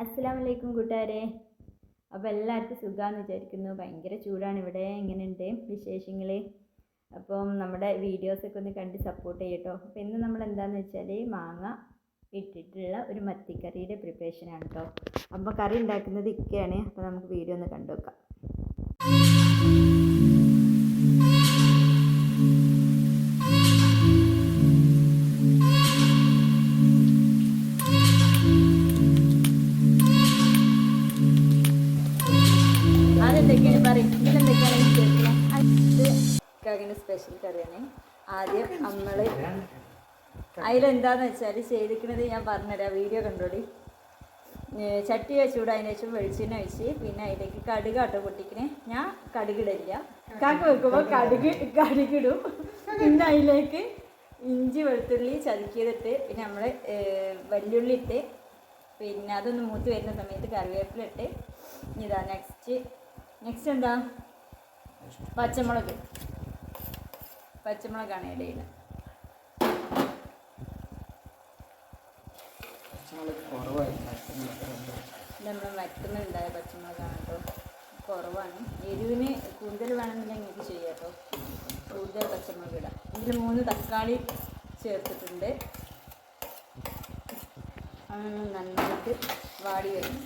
അസ്സലാമു അലൈക്കും കൂട്ടുകാരെ. അപ്പോൾ എല്ലാവർക്കും സുഖമാണെന്ന് വിചാരിക്കുന്നു. ഭയങ്കര ചൂടാണ് ഇവിടെ. എങ്ങനെയുണ്ട് വിശേഷങ്ങൾ അപ്പം നമ്മുടെ വീഡിയോസൊക്കെ ഒന്ന് കണ്ട് സപ്പോർട്ട് ചെയ്യട്ടോ അപ്പോൾ ഇന്ന് നമ്മൾ എന്താണെന്ന് വെച്ചാൽ മാങ്ങ ഇട്ടിട്ടുള്ള ഒരു മത്തിക്കറിയുടെ പ്രിപ്പറേഷനാണ് കേട്ടോ അപ്പോൾ കറി ഉണ്ടാക്കുന്നത് ഇക്കയാണ്. അപ്പോൾ നമുക്ക് വീഡിയോ ഒന്ന് കണ്ടു നോക്കാം സ്പെഷ്യൽ കറിയാണ്. ആദ്യം നമ്മൾ അതിലെന്താന്ന് വെച്ചാൽ ചെയ്തിരിക്കുന്നത് ഞാൻ പറഞ്ഞുതരാം. വീഡിയോ കണ്ടോടി ചട്ടി ചട്ടി അതിന് ശേഷം വെളിച്ചെണ്ണ ഒഴിച്ച് പിന്നെ അതിലേക്ക് കടുക് ആട്ടോ പൊട്ടിക്കണേ. ഞാൻ കടുകിടില്ല കാക്ക വെക്കുമ്പോൾ കടുക് കടുകിടും. പിന്നെ അതിലേക്ക് ഇഞ്ചി വെളുത്തുള്ളി ചതുക്കിയതിട്ട് പിന്നെ നമ്മൾ വല്യുള്ളി ഇട്ട് പിന്നെ അതൊന്ന് മൂത്ത് വരുന്ന സമയത്ത് കറിവേപ്പില ഇട്ട് ഇതാ നെക്സ്റ്റ് നെക്സ്റ്റ് എന്താ? പച്ചമുളക്. പച്ചമുളകാണ് ഇടയിൽ നമ്മൾ വറ്റുന്നുണ്ടായ പച്ചമുളകാണ് കേട്ടോ കുറവാണ്. എരിവിന് കൂടുതൽ വേണമെങ്കിൽ നിങ്ങൾക്ക് ചെയ്യാം കേട്ടോ കൂടുതൽ പച്ചമുളക് ഇടാം. ഇതിൽ മൂന്ന് തക്കാളി ചേർത്തിട്ടുണ്ട്. അതൊന്ന് നന്നായിട്ട് വാടി വരും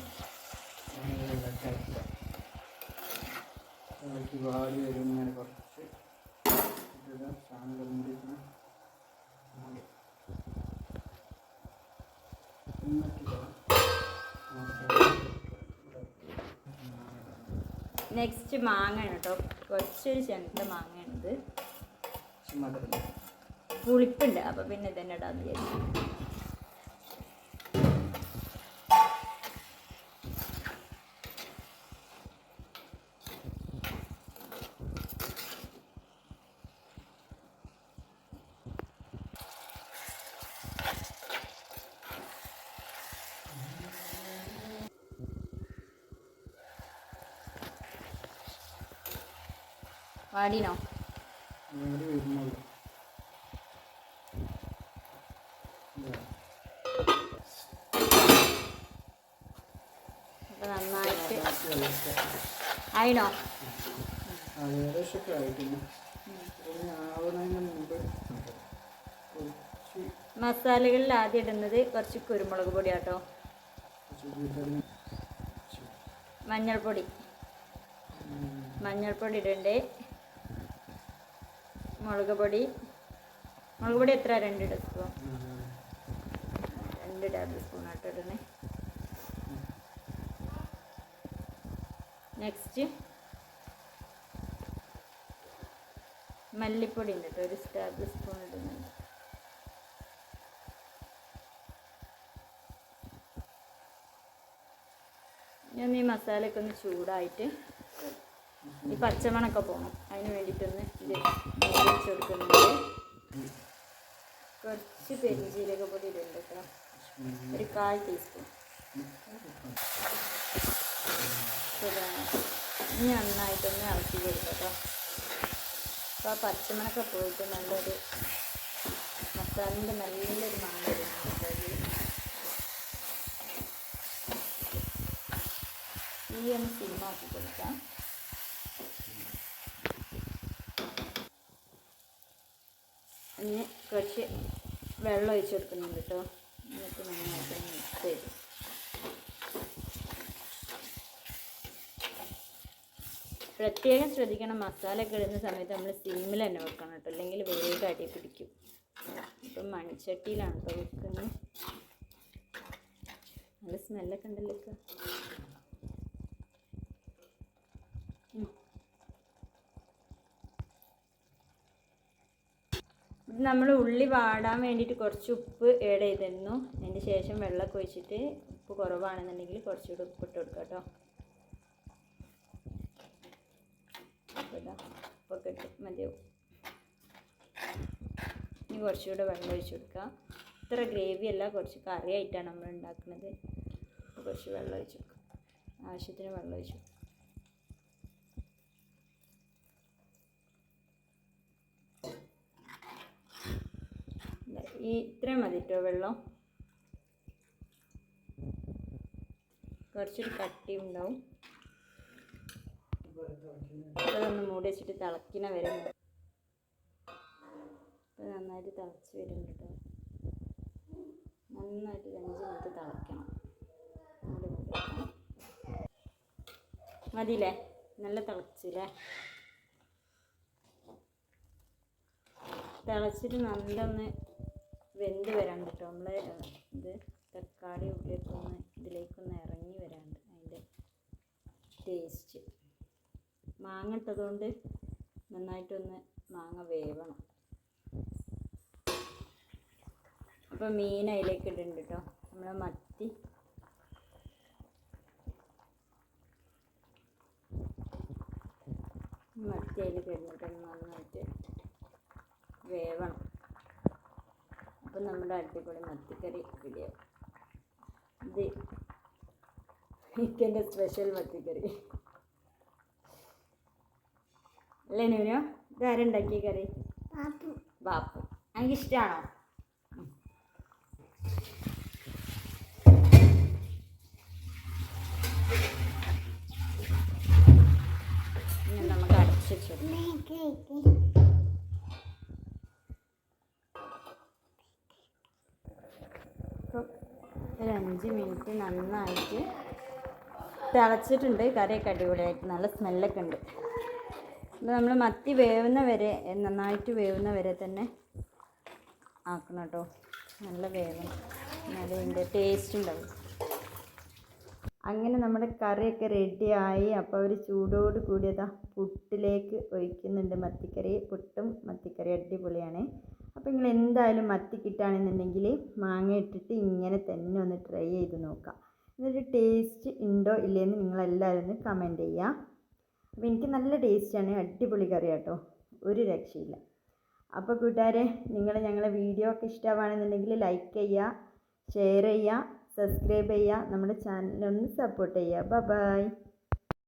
അതിലേക്ക് വാടി വരും ഇങ്ങനെ കുറച്ച് നെക്സ്റ്റ് മാങ്ങയാണ് കേട്ടോ. കുറച്ചൊരു ചെണ്ട മാങ്ങയാണിത് പുളിപ്പുണ്ട്. അപ്പോൾ പിന്നെ ഇതന്നെ ഇടാന്ന് വിചാരിച്ചു. വാടിനോ നന്നായിട്ട് മസാലകളിൽ ആദ്യം ഇടുന്നത് കുറച്ച് കുരുമുളക് പൊടി കേട്ടോ മഞ്ഞൾപ്പൊടി. മഞ്ഞൾപ്പൊടി ഇടണ്ടേ? മുളക് പൊടി മുളക് പൊടി എത്ര? രണ്ട് ടീസ്പൂൺ. രണ്ട് ടേബിൾ സ്പൂൺ ആയിട്ട് ഇടണേ നെക്സ്റ്റ് മല്ലിപ്പൊടി ഉണ്ട് കേട്ടോ ഒരു ടേബിൾ സ്പൂൺ ഇടുന്നുണ്ട് ഞാൻ ഈ മസാലയൊക്കെ ഒന്ന് ചൂടായിട്ട് ഈ പച്ചമണൊക്കെ പോകണം അതിന് വേണ്ടിയിട്ടൊന്ന് ഇത് വെച്ച് കുറച്ച് പെരിഞ്ചീരക പൊടി ഇടുന്നുണ്ട് കേട്ടോ. ഒരു കാൽ ടീസ്പൂൺ ഇനി നന്നായിട്ടൊന്ന് ഇളക്കി കൊടുക്കാം കേട്ടോ. അപ്പോൾ ആ പച്ചമണൊക്കെ പോയിട്ട് നല്ലൊരു മസാലിന്റെ നല്ലൊരു ഇതിൽ. ഈ ഒന്ന് സിമ്മാക്കി കൊടുക്കാം. ഇനി കുറച്ച് വെള്ളം ഒഴിച്ച് കൊടുക്കുന്നുണ്ട് കേട്ടോ. എന്നിട്ട് നന്നായിട്ട് മിക്സ് ചെയ്ത്. പ്രത്യേകം ശ്രദ്ധിക്കണം മസാല ഒക്കെ ഇടുന്ന സമയത്ത് നമ്മൾ സിമ്മിൽ തന്നെ വെക്കണം കേട്ടോ. അല്ലെങ്കിൽ വേഗം അടി പിടിക്കും. ഇപ്പം മൺചട്ടിയിലാണ് കേട്ടോ വെക്കുന്നത്. നല്ല സ്മെല്ലൊക്കെ ഉണ്ടല്ലോ ഇപ്പൊ. ഇത് നമ്മൾ ഉള്ളി വാടാൻ വേണ്ടിയിട്ട് കുറച്ച് ഉപ്പ് ഏഡ് ചെയ്തിരുന്നു. അതിന്റെ ശേഷം വെള്ളമൊക്കെ ഒഴിച്ചിട്ട് ഉപ്പ് കുറവാണെന്നുണ്ടെങ്കിൽ കുറച്ചുകൂടി ഉപ്പ് ഇട്ട് കൊടുക്കുക കേട്ടോ. ഉപ്പൊക്കെ ഇട്ട് മതിയാവും. ഇനി കുറച്ചുകൂടെ വെള്ളം ഒഴിച്ച് കൊടുക്കുക ഇത്ര ഗ്രേവി അല്ല കുറച്ച് കറിയായിട്ടാണ് നമ്മൾ ഉണ്ടാക്കുന്നത്. കുറച്ച് വെള്ളം ഒഴിച്ച് കൊടുക്കുക ആവശ്യത്തിന് വെള്ളം ഒഴിച്ച് കൊടുക്കാം. ഈ ഇത്രയും മതി കേട്ടോ വെള്ളം. കുറച്ചൊരു കട്ടി ഉണ്ടാവും. അതൊന്ന് മൂടി വെച്ചിട്ട് തിളക്കിന വരും നന്നായിട്ട് തിളച്ച് വരും കേട്ടോ നന്നായിട്ട് അഞ്ച് മിനിറ്റ് മൂടി മതിയില്ലേ? നല്ല തിളച്ചില്ലേ? തിളച്ചിട്ട് നല്ലൊന്ന് വെന്ത് വരാണ്ട് കേട്ടോ നമ്മൾ ഇത് തക്കാളി ഉള്ളിയൊക്കെ ഒന്ന് ഇതിലേക്കൊന്ന് ഇറങ്ങി വരാണ്ട് അതിന്റെ ടേസ്റ്റ്. മാങ്ങ ഇട്ടതുകൊണ്ട് നന്നായിട്ടൊന്ന് മാങ്ങ വേവണം. അപ്പം മീൻ അതിലേക്ക് ഇടുന്നുണ്ട് കേട്ടോ നമ്മളെ മത്തി. മത്തി അതിൽ കിടന്നിട്ട് നന്നായിട്ട് വേവണം. അപ്പം നമ്മുടെ അടിപൊളി മത്തിക്കറി റെഡിയാവും ഇത് ഇക്കന്റെ സ്പെഷ്യൽ മത്തിക്കറി. അല്ലേ നൂനോ? ഇതാരുണ്ടാക്കിയ കറി? ബാപ്പു. എനിക്കിഷ്ടമാണോ ഇഷ്ടമാണോ നമുക്ക് അടച്ചു വെച്ചു ഇപ്പം ഒരു അഞ്ച് മിനിറ്റ് നന്നായിട്ട് തിളച്ചിട്ടുണ്ട്. കറിയൊക്കെ അടിപൊളിയായിട്ട് നല്ല സ്മെല്ലൊക്കെ ഉണ്ട്. അപ്പോൾ നമ്മൾ മത്തി വേവുന്ന വരെ നന്നായിട്ട് വേവുന്ന വരെ തന്നെ ആക്കണം കേട്ടോ. നല്ല വേവണം. നല്ല ഇതിന്റെ ടേസ്റ്റ് ഉണ്ടാവും. അങ്ങനെ നമ്മുടെ കറിയൊക്കെ റെഡിയായി അപ്പോൾ ഒരു ചൂടോട് കൂടിയതാ പുട്ടിലേക്ക് ഒഴിക്കുന്നുണ്ട് മത്തിക്കറി. പുട്ടും മത്തിക്കറി അടിപൊളിയാണ്. അപ്പോൾ നിങ്ങൾ എന്തായാലും മത്തി കിട്ടുകയാണെന്നുണ്ടെങ്കിൽ മാങ്ങ ഇട്ടിട്ട് ഇങ്ങനെ തന്നെ ഒന്ന് ട്രൈ ചെയ്ത് നോക്കാം. എന്നിട്ട് ടേസ്റ്റ് ഉണ്ടോ ഇല്ലയെന്ന് നിങ്ങളെല്ലാവരും ഒന്ന് കമന്റ് ചെയ്യുക അപ്പോൾ എനിക്ക് നല്ല ടേസ്റ്റാണ് അടിപൊളി കറി കേട്ടോ ഒരു രക്ഷയില്ല. അപ്പോൾ കൂട്ടുകാരെ നിങ്ങൾ ഞങ്ങളെ വീഡിയോ ഒക്കെ ഇഷ്ടമാണെന്നുണ്ടെങ്കിൽ ലൈക്ക് ചെയ്യുക ഷെയർ ചെയ്യുക സബ്സ്ക്രൈബ് ചെയ്യുക നമ്മുടെ ചാനലൊന്ന് സപ്പോർട്ട് ചെയ്യുക ബൈ